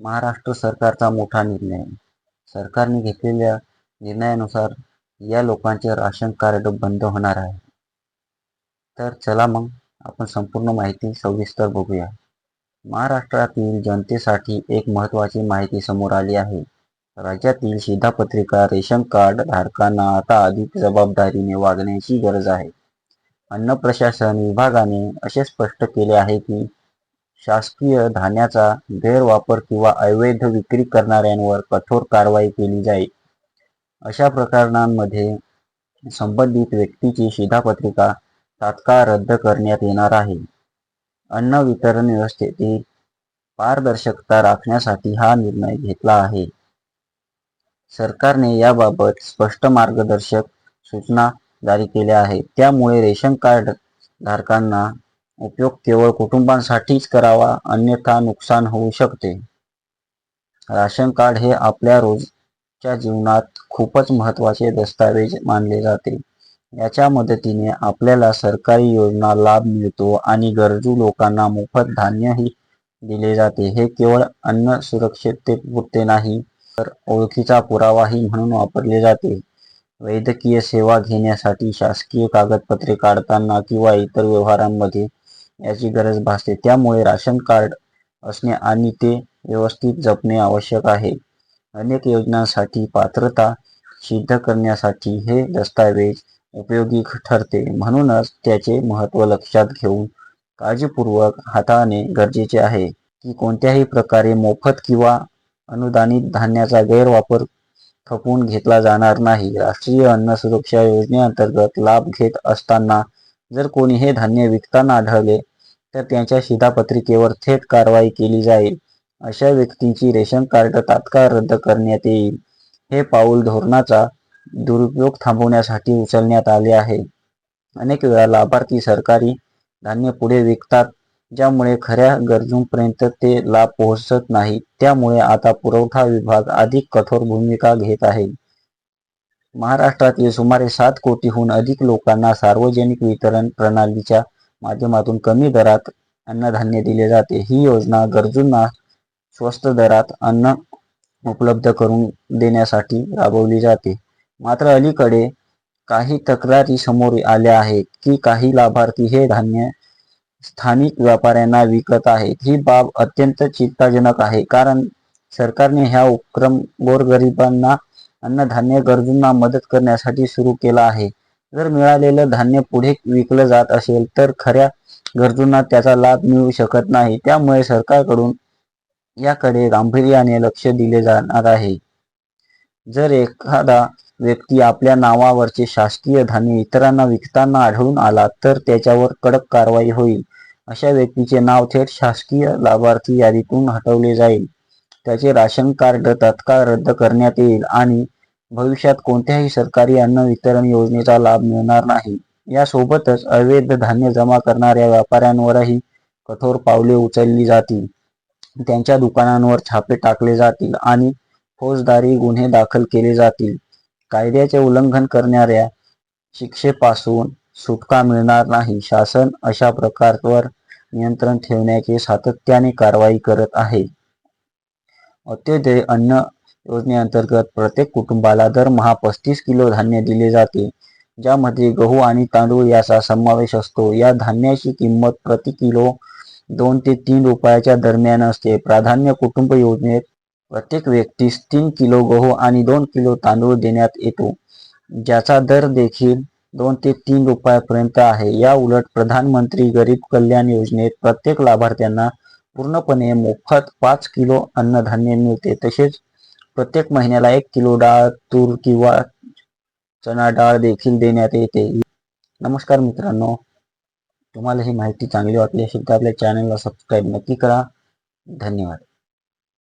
महाराष्ट्र सरकारचा मोठा निर्णय. सरकारने घेतलेल्या निर्णयानुसार या लोकांचे राशन कार्ड बंद होणार आहे. तर चला मग आपण संपूर्ण माहिती सविस्तर बघूया. महाराष्ट्रातील जनतेसाठी एक महत्त्वाची माहिती समोर आली आहे. राज्यातील शिधापत्रिका रेशन कार्ड धारकांना आता अधिक जबाबदारीने वागण्याची गरज आहे. अन्न प्रशासन विभागाने असे स्पष्ट केले आहे की शासकीय धान्याचा गैरवापर किंवा अवैध विक्री करणाऱ्यांवर कठोर कारवाई केली जाईल. अशा प्रकरणांमध्ये संबंधित व्यक्तीची शिधापत्रिका तात्काळ रद्द करण्यात येणार आहे. अन्न वितरण व्यवस्थेतील पारदर्शकता राखण्यासाठी हा निर्णय घेतला आहे. सरकारने याबाबत स्पष्ट मार्गदर्शक सूचना जारी केल्या आहेत. त्यामुळे रेशन कार्ड धारकांना उपयोग केवळ कुटुंबांसाठीच करावा अन्यथा नुकसान होऊ शकते. राशन कार्ड हे आपल्या रोजच्या जीवनात खूपच महत्त्वाचे दस्तावेज मानले जाते. याच्या मदतीने आपल्याला सरकारी योजना लाभ मिळतो आणि गरजू लोकांना मोफत धान्यही दिले जाते. हे केवळ अन्न सुरक्षिततेपुरते नाही तर ओळखीचा पुरावाही म्हणून वापरले जाते. वैद्यकीय सेवा घेण्यासाठी शासकीय कागदपत्रे काढताना किंवा इतर व्यवहारांमध्ये याची गरज भासते. त्यामुळे राशन कार्ड असणे आणि ते व्यवस्थित जपणे आवश्यक आहे. अनेक योजनांसाठी पात्रता सिद्ध करण्यासाठी हे दस्तावेज उपयोगी ठरते. म्हणूनच त्याचे महत्त्व लक्षात घेऊन काळजीपूर्वक हाताळणे गरजेचे आहे. की कोणत्याही प्रकारे मोफत किंवा अनुदानित धान्याचा गैरवापर खपवून घेतला जाणार नाही. राष्ट्रीय अन्न सुरक्षा योजनेअंतर्गत लाभ घेत असताना जर कोणी हे धान्य विकताना आढळले तर त्यांच्या शिधापत्रिकेवर थेट कारवाई केली जाईल. अशा व्यक्तींची रेशन कार्ड तात्काळ रद्द करण्यात येईल. हे पाऊल धोरणाचा दुरुपयोग थांबवण्यासाठी उचलण्यात आले आहे. अनेक वेळा लाभार्थी सरकारी धान्य पुढे विकतात ज्यामुळे खऱ्या गरजूंपर्यंत ते लाभ पोहोचत नाही त्यामुळे आता पुरवठा विभाग अधिक कठोर भूमिका घेत आहे. महाराष्ट्रातील सुमारे सात कोटीहून अधिक लोकांना सार्वजनिक वितरण प्रणालीच्या माध्यमातून कमी दरात अन्नधान्य दिले जाते. ही योजना गरजूंना स्वस्त दरात अन्न उपलब्ध करून देण्यासाठी राबवली जाते. मात्र अलीकडे काही तक्रारी समोर आल्या आहेत की काही लाभार्थी हे धान्य स्थानिक व्यापाऱ्यांना विकत आहेत. ही बाब अत्यंत चिंताजनक आहे कारण सरकारने ह्या उपक्रम गोरगरिबांना अन्नधान्य गरजूंना मदत करण्यासाठी सुरू केला आहे. जर मिळालेलं धान्य पुढे विकलं जात असेल तर खऱ्या गरजूंना त्याचा लाभ मिळू शकत नाही. त्यामुळे सरकारकडून याकडे गांभीर्याने लक्ष दिले जाणार आहे. जर एखादा व्यक्ती आपल्या नावावरचे शासकीय धान्य इतरांना विकताना आढळून आला तर त्याच्यावर कडक कारवाई होईल. अशा व्यक्तीचे नाव थेट शासकीय लाभार्थी यादीतून हटवले जाईल. त्याचे राशन कार्ड तत्काळ रद्द करण्यात येईल आणि भविष्यात कोणत्याही सरकारी अन्न वितरण योजनेचा लाभ मिळणार नाही. यासोबतच अवैध धान्य जमा करणाऱ्या व्यापाऱ्यांवरही कठोर पावले उचलली जातील. त्यांच्या दुकानांवर छापे टाकले जातील आणि फौजदारी गुन्हे दाखल केले जातील. कायद्याचे उल्लंघन करणाऱ्या शिक्षेपासून सुटका मिळणार नाही. शासन अशा प्रकारवर नियंत्रण ठेवण्याचे सातत्याने कारवाई करत आहे. अंत्योदय अन्न योजनेअंतर्गत प्रत्येक कुटुंबाला दरमहा पस्तीस किलो धान्य दिले जाते. ज्यामध्ये गहू आणि तांदूळ याचा समावेश असतो. या धान्याची किंमत प्रति किलो दोन ते तीन रुपयाच्या दरम्यान असते. प्राधान्य कुटुंब योजनेत प्रत्येक व्यक्तीस तीन किलो गहू आणि दोन किलो तांदूळ देण्यात येतो. ज्याचा दर देखील दोन ते तीन रुपयापर्यंत आहे. या उलट प्रधानमंत्री गरीब कल्याण योजनेत प्रत्येक लाभार्थ्यांना पूर्णपणे मोफत पाच किलो अन्नधान्य मिळते. तसेच प्रत्येक महिन्याला एक किलो डाळ तूर किंवा चणा डाळ देखील देण्यात येते. नमस्कार मित्रांनो. तुम्हाला ही माहिती चांगली वाटली असेल तर आपल्या चॅनलला सबस्क्राईब नक्की करा. धन्यवाद.